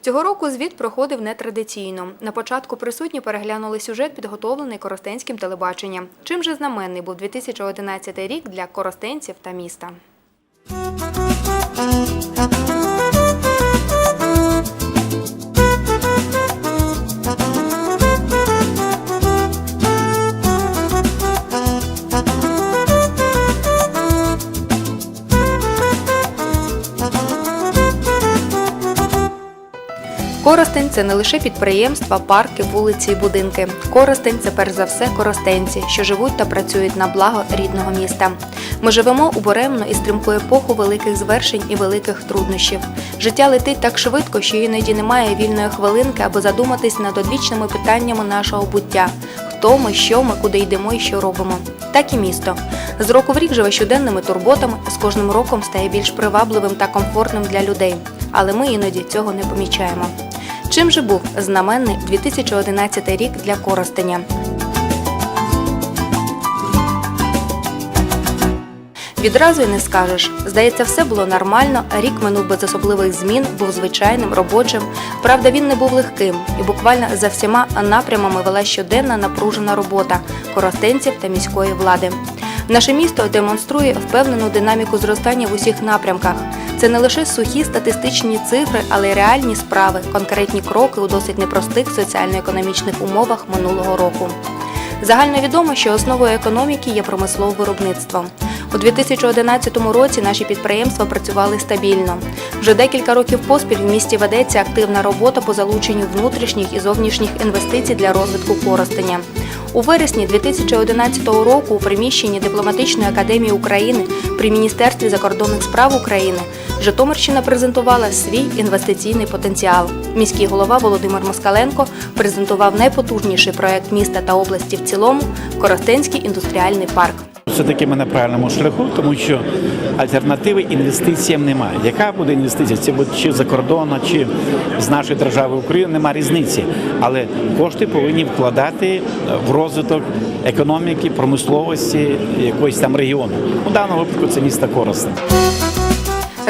Цього року звіт проходив нетрадиційно. На початку присутні переглянули сюжет, підготовлений Коростенським телебаченням. Чим же знаменний був 2011 рік для коростенців та міста? Коростень це не лише підприємства, парки, вулиці і будинки. Коростень це перш за все коростенці, що живуть та працюють на благо рідного міста. Ми живемо у буремну і стрімку епоху великих звершень і великих труднощів. Життя летить так швидко, що іноді немає вільної хвилинки, аби задуматись над одвічними питаннями нашого буття: хто ми, що ми, куди йдемо і що робимо. Так і місто. З року в рік живе щоденними турботами, з кожним роком стає більш привабливим та комфортним для людей. Але ми іноді цього не помічаємо. Чим же був знаменний 2011 рік для Коростеня? Відразу й не скажеш. Здається, все було нормально, рік минув без особливих змін, був звичайним, робочим. Правда, він не був легким, і буквально за всіма напрямами вела щоденна напружена робота коростенців та міської влади. Наше місто демонструє впевнену динаміку зростання в усіх напрямках. Це не лише сухі статистичні цифри, але й реальні справи, конкретні кроки у досить непростих соціально-економічних умовах минулого року. Загальновідомо, що основою економіки є промислове виробництво. У 2011 році наші підприємства працювали стабільно. Вже декілька років поспіль в місті ведеться активна робота по залученню внутрішніх і зовнішніх інвестицій для розвитку Коростеня. У вересні 2011 року у приміщенні Дипломатичної академії України при Міністерстві закордонних справ України Житомирщина презентувала свій інвестиційний потенціал. Міський голова Володимир Москаленко презентував найпотужніший проект міста та області в цілому Коростенський індустріальний парк. Все-таки ми на правильному шляху, тому що альтернативи інвестиціям немає. Яка буде інвестиція? Це буде чи за кордону, чи з нашої держави України, немає різниці. Але кошти повинні вкладати в розвиток економіки, промисловості якогось там регіону. У даному випадку це місто Коростень.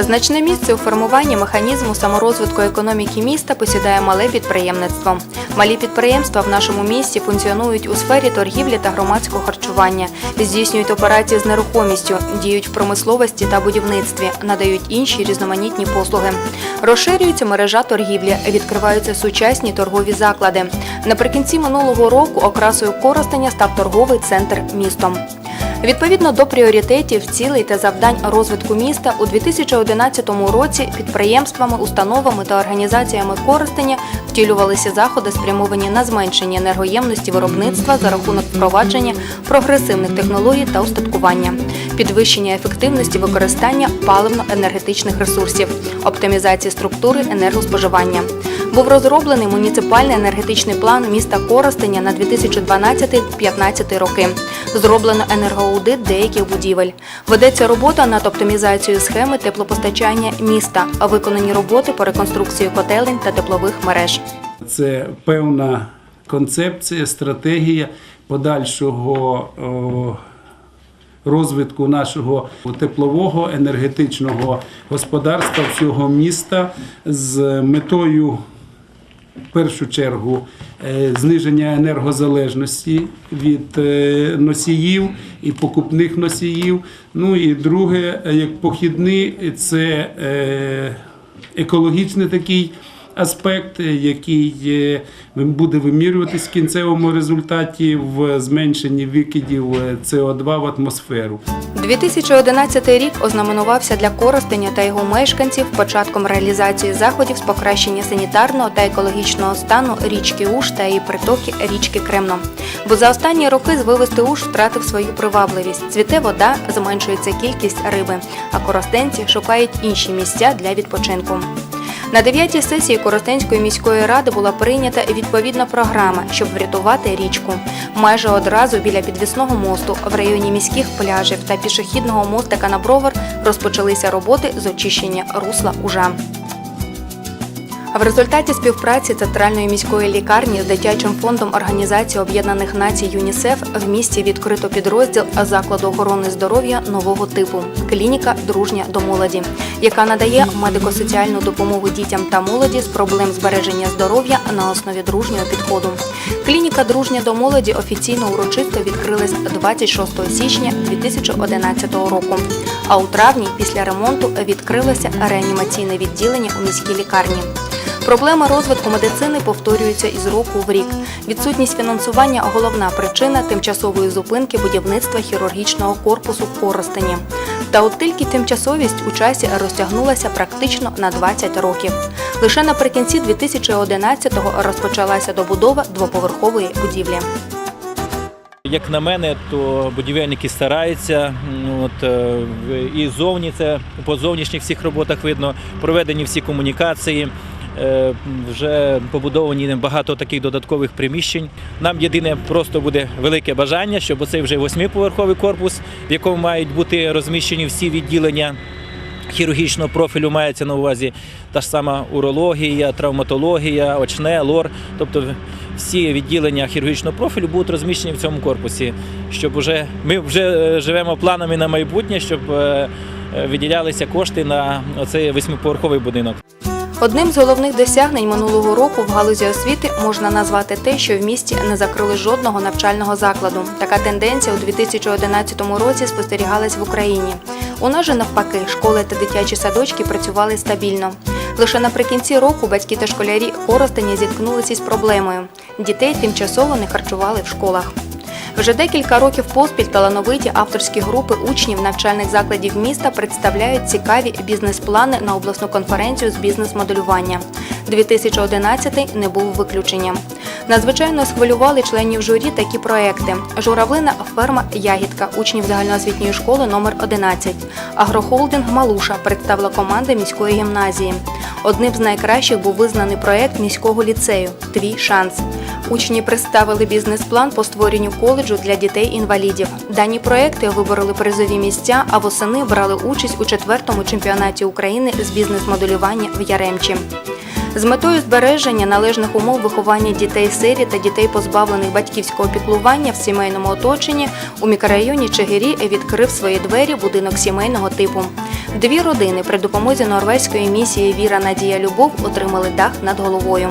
Значне місце у формуванні механізму саморозвитку економіки міста посідає мале підприємництво. Малі підприємства в нашому місті функціонують у сфері торгівлі та громадського харчування, здійснюють операції з нерухомістю, діють в промисловості та будівництві, надають інші різноманітні послуги. Розширюється мережа торгівлі, відкриваються сучасні торгові заклади. Наприкінці минулого року окрасою Коростеня став торговий центр містом. Відповідно до пріоритетів, цілей та завдань розвитку міста у 2011 році підприємствами, установами та організаціями користення втілювалися заходи, спрямовані на зменшення енергоємності виробництва за рахунок впровадження прогресивних технологій та устаткування, підвищення ефективності використання паливно-енергетичних ресурсів, оптимізації структури енергоспоживання. Був розроблений муніципальний енергетичний план міста Коростеня на 2012-2015 роки. Зроблено енергоаудит деяких будівель. Ведеться робота над оптимізацією схеми теплопостачання міста, а виконані роботи по реконструкції котелень та теплових мереж. Це певна концепція, стратегія подальшого розвитку нашого теплового енергетичного господарства всього міста з метою. В першу чергу е, зниження енергозалежності від е, носіїв і покупних носіїв. Ну і друге, як похідний, це е, екологічний такий аспект, який е, буде вимірюватись в кінцевому результаті в зменшенні викидів е, СО2 в атмосферу. 2011 рік ознаменувався для Коростеня та його мешканців початком реалізації заходів з покращення санітарного та екологічного стану річки Уж та її притоки річки Кремно. Бо за останні роки звивистий Уж втратив свою привабливість. Цвіте вода, зменшується кількість риби, а коростенці шукають інші місця для відпочинку. На дев'ятій сесії Коростенської міської ради була прийнята відповідна програма, щоб врятувати річку. Майже одразу біля підвісного мосту в районі міських пляжів та пішохідного мостика на бровар розпочалися роботи з очищення русла Ужа. В результаті співпраці центральної міської лікарні з дитячим фондом Організації Об'єднаних Націй ЮНІСЕФ в місті відкрито підрозділ закладу охорони здоров'я нового типу клініка Дружня до молоді, яка надає медико-соціальну допомогу дітям та молоді з проблем збереження здоров'я на основі дружнього підходу. Клініка Дружня до молоді офіційно урочисто відкрилась 26 січня 2011 року. А у травні після ремонту відкрилося реанімаційне відділення у міській лікарні. Проблема розвитку медицини повторюється із року в рік. Відсутність фінансування головна причина тимчасової зупинки будівництва хірургічного корпусу в Коростені. Та от тільки тимчасовість у часі розтягнулася практично на 20 років. Лише наприкінці 2011-го розпочалася добудова двоповерхової будівлі. Як на мене, то будівельники стараються. От, е, і зовні це по зовнішніх всіх роботах видно, проведені всі комунікації. Е, Вже побудовані багато таких додаткових приміщень. Нам єдине просто буде велике бажання, щоб оцей вже восьмиповерховий корпус, в якому мають бути розміщені всі відділення хірургічного профілю, мається на увазі та ж сама урологія, травматологія, очне, лор. Тобто всі відділення хірургічного профілю будуть розміщені в цьому корпусі. Щоб уже ми вже е, живемо планами на майбутнє, щоб е, виділялися кошти на цей восьмиповерховий будинок. Одним з головних досягнень минулого року в галузі освіти можна назвати те, що в місті не закрили жодного навчального закладу. Така тенденція у 2011 році спостерігалась в Україні. У нас же навпаки, школи та дитячі садочки працювали стабільно. Лише наприкінці року батьки та школярі Коростеня зіткнулися із проблемою. Дітей тимчасово не харчували в школах. Вже декілька років поспіль талановиті авторські групи учнів навчальних закладів міста представляють цікаві бізнес-плани на обласну конференцію з бізнес-моделювання. 2011 не був виключенням. Надзвичайно схвилювали членів журі такі проекти: журавлина ферма Ягідка учнів загальноосвітньої школи номер 11 Агрохолдинг Малуша представила команда міської гімназії. Одним з найкращих був визнаний проект міського ліцею Твій шанс. Учні представили бізнес-план по створенню коледжу для дітей-інвалідів. Дані проекти вибороли призові місця, а восени брали участь у четвертому чемпіонаті України з бізнес-моделювання в Яремчі. З метою збереження належних умов виховання дітей-сирі та дітей, позбавлених батьківського піклування в сімейному оточенні, у мікрорайоні Чигирі відкрив свої двері будинок сімейного типу. Дві родини при допомозі норвезької місії Віра Надія Любов отримали дах над головою.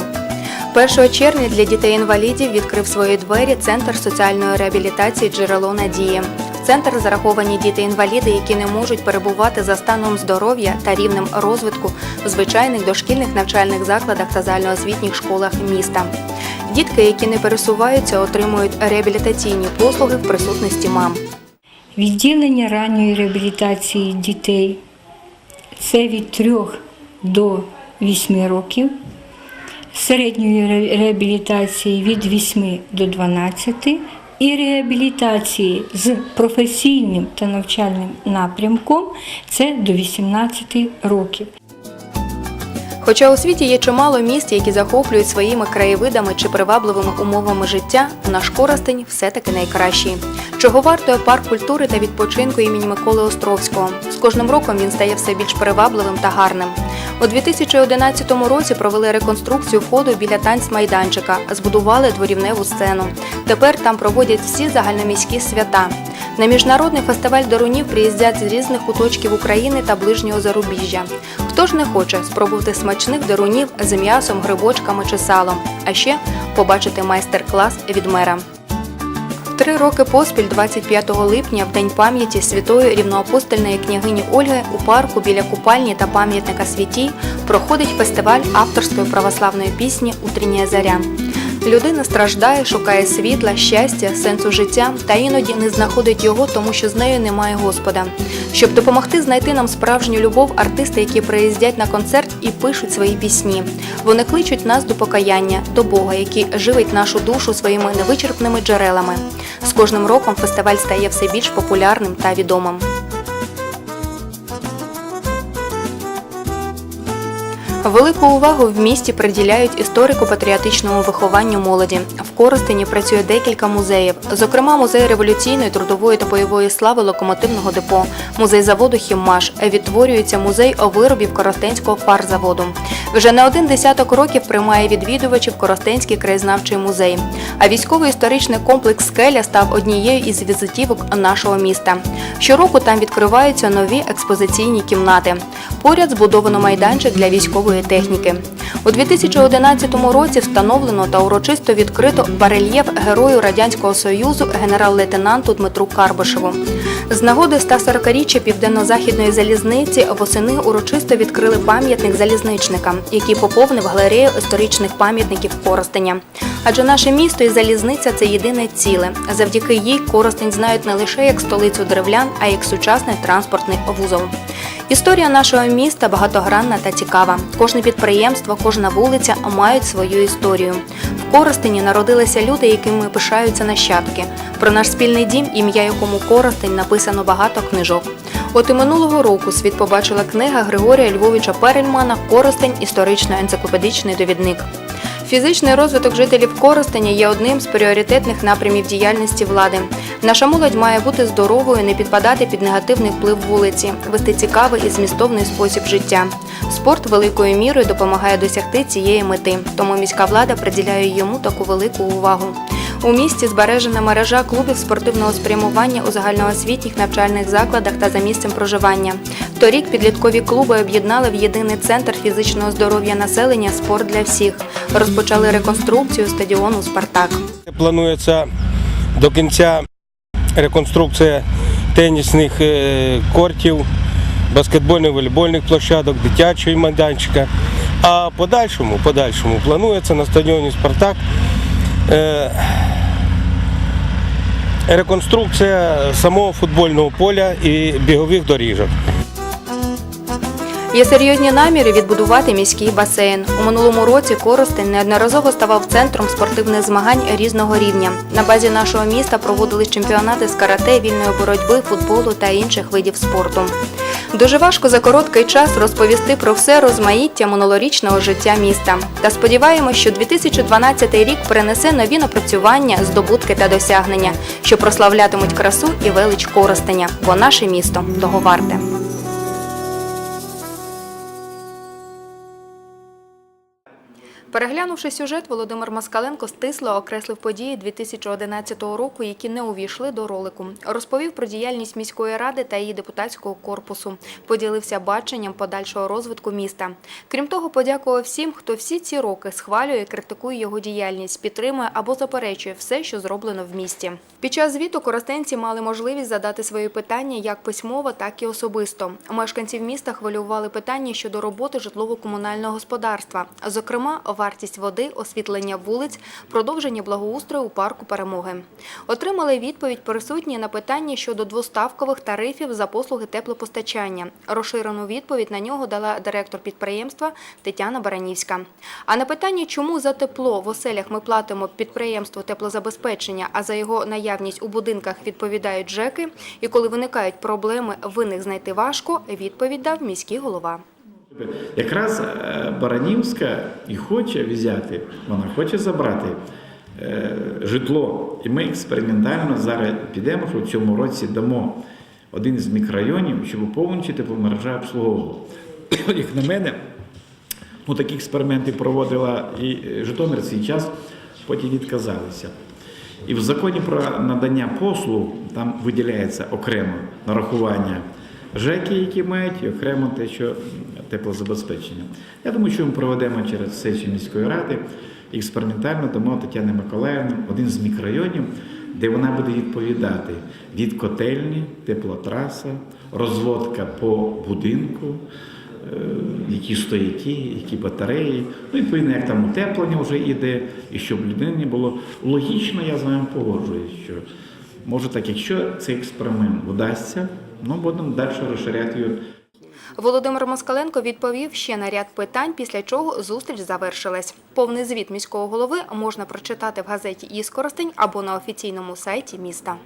1 червня для дітей-інвалідів відкрив свої двері Центр соціальної реабілітації Джерело Надії. В центр зараховані діти-інваліди, які не можуть перебувати за станом здоров'я та рівнем розвитку в звичайних дошкільних навчальних закладах та загальноосвітніх школах міста. Дітки, які не пересуваються, отримують реабілітаційні послуги в присутності мам. Відділення ранньої реабілітації дітей це від 3 до 8 років, середньої реабілітації від 8 до 12 і реабілітації з професійним та навчальним напрямком це до 18 років. Хоча у світі є чимало міст, які захоплюють своїми краєвидами чи привабливими умовами життя, наш Коростень все-таки найкращий. Чого вартує парк культури та відпочинку імені Миколи Островського. З кожним роком він стає все більш привабливим та гарним. У 2011 році провели реконструкцію входу біля танцмайданчика, збудували дворівневу сцену. Тепер там проводять всі загальноміські свята. На міжнародний фестиваль дарунів приїздять з різних куточків України та ближнього зарубіжжя. Хто ж не хоче спробувати смачних дарунів з м'ясом, грибочками чи салом, а ще побачити майстер-клас від мера. Три роки поспіль, 25 липня, в день пам'яті святої рівноапостольної княгині Ольги у парку біля купальні та пам'ятника святій проходить фестиваль авторської православної пісні Утріння заря. Людина страждає, шукає світла, щастя, сенсу життя та іноді не знаходить його, тому що з нею немає Господа. Щоб допомогти знайти нам справжню любов, артисти, які приїздять на концерт і пишуть свої пісні. Вони кличуть нас до покаяння, до Бога, який живить нашу душу своїми невичерпними джерелами. З кожним роком фестиваль стає все більш популярним та відомим. Велику увагу в місті приділяють історико-патріотичному вихованню молоді. В Коростені працює декілька музеїв, зокрема музей революційної, трудової та бойової слави локомотивного депо, музей заводу Хіммаш. Відтворюється музей виробів Коростенського фарзаводу. Вже не один десяток років приймає відвідувачів Коростенський краєзнавчий музей. А військовий історичний комплекс Скеля став однією із візитівок нашого міста. Щороку там відкриваються нові експозиційні кімнати. Поряд збудовано майданчик для військової техніки. У 2011 році встановлено та урочисто відкрито барельєф герою Радянського Союзу генерал-лейтенанту Дмитру Карбишеву. З нагоди 140-річчя Південно-Західної залізниці восени урочисто відкрили пам'ятник залізничникам, який поповнив галерею історичних пам'ятників Коростеня. Адже наше місто і залізниця це єдине ціле. Завдяки їй Коростень знають не лише як столицю древлян, а й як сучасний транспортний вузол. Історія нашого міста багатогранна та цікава. Кожне підприємство, кожна вулиця мають свою історію. В Коростені народилися люди, якими пишаються нащадки. Про наш спільний дім, ім'я якому Коростень написано багато книжок. От і минулого року світ побачила книга Григорія Львовича Перельмана Коростень історично-енциклопедичний довідник. Фізичний розвиток жителів Коростеня є одним з пріоритетних напрямів діяльності влади. Наша молодь має бути здоровою, не підпадати під негативний вплив вулиці, вести цікавий і змістовний спосіб життя. Спорт великою мірою допомагає досягти цієї мети, тому міська влада приділяє йому таку велику увагу. У місті збережена мережа клубів спортивного спрямування у загальноосвітніх навчальних закладах та за місцем проживання. Торік підліткові клуби об'єднали в єдиний центр фізичного здоров'я населення Спорт для всіх. Розпочали реконструкцію стадіону Спартак. Планується до кінця реконструкція тенісних е, кортів, баскетбольних, волейбольних площадок, дитячої майданчика. А подальшому, подальшому планується на стадіоні Спартак реконструкція самого футбольного поля і бігових доріжок. Є серйозні наміри відбудувати міський басейн. У минулому році Коростень неодноразово ставав центром спортивних змагань різного рівня. На базі нашого міста проводились чемпіонати з карате, вільної боротьби, футболу та інших видів спорту. Дуже важко за короткий час розповісти про все розмаїття минулорічного життя міста. Та сподіваємось, що 2012 рік принесе нові напрацювання, здобутки та досягнення, що прославлятимуть красу і велич Коростеня, бо наше місто того варте. Переглянувши сюжет, Володимир Москаленко стисло окреслив події 2011 року, які не увійшли до ролику. Розповів про діяльність міської ради та її депутатського корпусу. Поділився баченням подальшого розвитку міста. Крім того, подякував всім, хто всі ці роки схвалює, критикує його діяльність, підтримує або заперечує все, що зроблено в місті. Під час звіту коростенці мали можливість задати свої питання як письмово, так і особисто. Мешканців міста хвилювали питання щодо роботи житлово-комунального господарства, зокрема, вартість води, освітлення вулиць, продовження благоустрою у парку перемоги. Отримали відповідь присутні на питання щодо двоставкових тарифів за послуги теплопостачання. Розширену відповідь на нього дала директор підприємства Тетяна Баранівська. А на питання, чому за тепло в оселях ми платимо підприємству теплозабезпечення, а за його наявність у будинках відповідають ЖЕКи, і коли виникають проблеми, винних знайти важко, відповідь дав міський голова. Якраз е, Баранівська і хоче взяти, вона хоче забрати е, житло. І ми експериментально зараз підемо, що в цьому році дамо один з мікрорайонів, щоб повністю тепломережа обслуговувала. Як на мене, ну, такі експерименти проводила і е, Житомир свій час, потім відказалися. І в законі про надання послуг там виділяється окремо нарахування ЖЕКи, які мають, і окремо те, що теплозабезпечення. Я думаю, що ми проведемо через сесію міської ради експериментально дамо Тетяни Миколаївни один з мікрорайонів, де вона буде відповідати від котельні, теплотраса, розводка по будинку, е, які стояки, які батареї, ну відповідно, як там утеплення вже йде, і щоб людині було логічно, я з вами погоджуюсь, що може так, якщо цей експеримент вдасться, ну будемо далі розширяти його. Володимир Москаленко відповів ще на ряд питань, після чого зустріч завершилась. Повний звіт міського голови можна прочитати в газеті «Іскоростень» або на офіційному сайті міста.